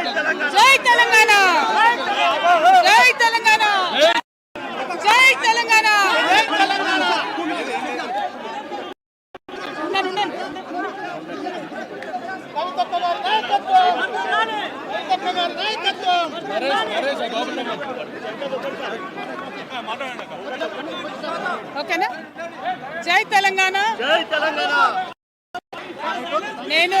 జై తెలంగాణ! జై తెలంగాణ! జై తెలంగాణ! ఉండండి, ఉండండి. ఓకేనా జై తెలంగాణ! నేను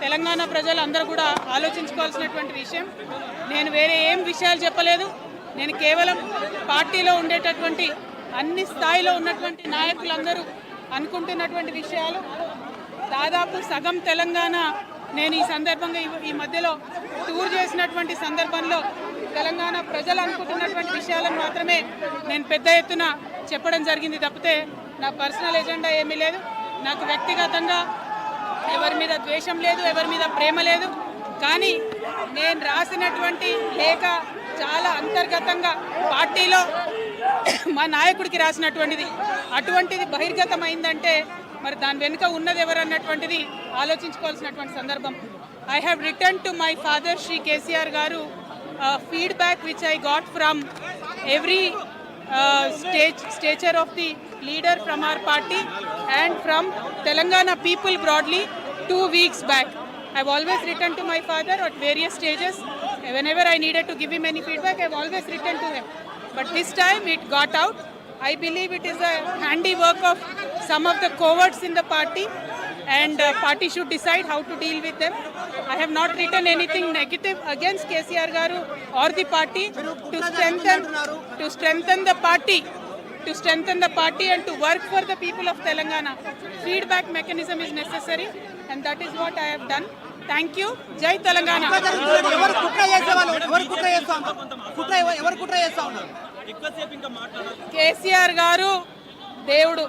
తెలంగాణ ప్రజలు అందరూ కూడా ఆలోచించుకోవాల్సినటువంటి విషయం. నేను వేరే ఏం విషయాలు చెప్పలేదు. నేను కేవలం పార్టీలో ఉండేటటువంటి అన్ని స్థాయిలో ఉన్నటువంటి నాయకులందరూ అనుకుంటున్నటువంటి విషయాలు. దాదాపు సగం తెలంగాణ నేను ఈ సందర్భంగా ఈ- ఈ మధ్యలో టూర్ చేసినటువంటి సందర్భంలో తెలంగాణ ప్రజలు అనుకుంటున్నటువంటి విషయాలను మాత్రమే నేను పెద్ద ఎత్తున చెప్పడం జరిగింది తప్పితే నా పర్సనల్ ఎజెండా ఏమీ లేదు. నాకు వ్యక్తిగతంగా ఎవరి మీద ద్వేషం లేదు ఎవరి మీద ప్రేమ లేదు. కానీ నేను రాసినటువంటి లేఖ చాలా అంతర్గతంగా పార్టీలో మా నాయకుడికి రాసినటువంటిది. అటువంటిది బహిర్గతమైందంటే మరి దాని వెనుక ఉన్నది ఎవరన్నటువంటిది ఆలోచించుకోవాల్సినటువంటి సందర్భం. I have return to my father Shri KCR గారు feedback which I got from every stage stature of the leader from our party and from Telangana people broadly two weeks back. I've always written to my father at various stages. Whenever I needed to give him any feedback, I've always written to him. But this time it got out. I believe it is a handiwork of some of the cowards in the party and uh, party should decide how to deal with them. I have not written anything negative against KCR Garu or the party to strengthen to strengthen the party to strengthen the party and to work for the people of Telangana. Feedback mechanism is necessary and that is what I have done. Thank you. Jai Telangana. ఎవరు కుట్ర ఎవరు కుట్ర చేస్తా ఎవరు కుట్ర చేస్తా ఉన్నారు కేసీఆర్ గారు దేవుడు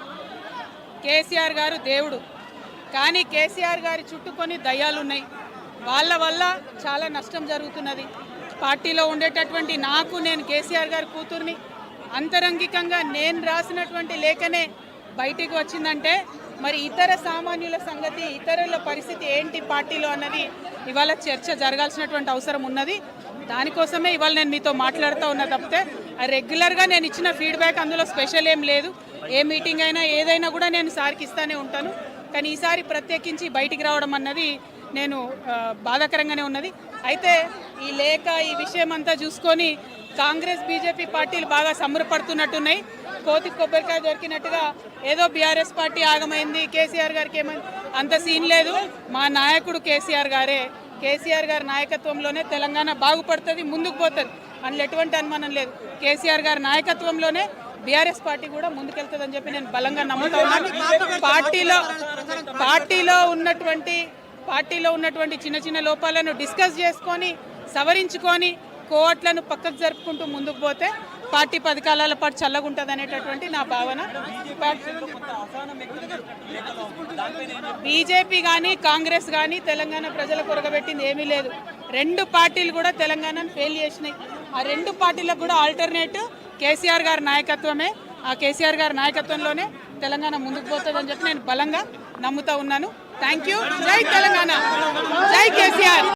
కేసీఆర్ గారు దేవుడు కానీ కేసీఆర్ గారి చుట్టూ కొన్ని దయ్యాలు ఉన్నాయి వాళ్ళ వల్ల చాలా నష్టం జరుగుతున్నది పార్టీలో ఉండేటటువంటి నాకు నేను కేసీఆర్ గారి కూతుర్ని అంతరంగికంగా నేను రాసినటువంటి లేఖనే బయటికి వచ్చిందంటే మరి ఇతర సామాన్యుల సంగతి ఇతరుల పరిస్థితి ఏంటి పార్టీలో అన్నది ఇవాళ చర్చ జరగాల్సినటువంటి అవసరం ఉన్నది. దానికోసమే ఇవాళ నేను మీతో మాట్లాడుతూ ఉన్నా తప్పితే రెగ్యులర్గా నేను ఇచ్చిన ఫీడ్బ్యాక్ అందులో స్పెషల్ ఏం లేదు. ఏ మీటింగ్ అయినా ఏదైనా కూడా నేను సార్కి ఇస్తానే ఉంటాను. కానీ ఈసారి ప్రత్యేకించి బయటికి రావడం అన్నది నేను బాధాకరంగానే ఉన్నది. అయితే ఈ లేఖ ఈ విషయం అంతా చూసుకొని కాంగ్రెస్ బీజేపీ పార్టీలు బాగా సంబరపడుతున్నట్టున్నాయి. కోతి కొబ్బరికాయ దొరికినట్టుగా ఏదో బీఆర్ఎస్ పార్టీ ఆగమైంది. కేసీఆర్ గారికి ఏమైంది? అంత సీన్ లేదు. మా నాయకుడు కేసీఆర్ గారే. కేసీఆర్ గారి నాయకత్వంలోనే తెలంగాణ బాగుపడుతుంది ముందుకు పోతుంది. అందులో ఎటువంటి అనుమానం లేదు. కేసీఆర్ గారి నాయకత్వంలోనే బీఆర్ఎస్ పార్టీ కూడా ముందుకెళ్తుందని చెప్పి నేను బలంగా నమ్ముతా ఉన్నాను. పార్టీలో పార్టీలో ఉన్నటువంటి పార్టీలో ఉన్నటువంటి చిన్న చిన్న లోపాలను డిస్కస్ చేసుకొని సవరించుకొని కోట్లను పక్కకు జరుపుకుంటూ ముందుకు పోతే పార్టీ పథకాల పాటు చల్లగుంటుంది అనేటటువంటి నా భావన. బీజేపీ కానీ కాంగ్రెస్ కానీ తెలంగాణ ప్రజలకు కొరగబెట్టింది ఏమీ లేదు. రెండు పార్టీలు కూడా తెలంగాణను ఫెయిల్ చేసినాయి. ఆ రెండు పార్టీలకు కూడా ఆల్టర్నేటివ్ కేసీఆర్ గారి నాయకత్వమే. ఆ కేసీఆర్ గారి నాయకత్వంలోనే తెలంగాణ ముందుకు పోతుందని చెప్పి నేను బలంగా నమ్ముతా ఉన్నాను. థ్యాంక్ యూ జై తెలంగాణ. జై కేసీఆర్.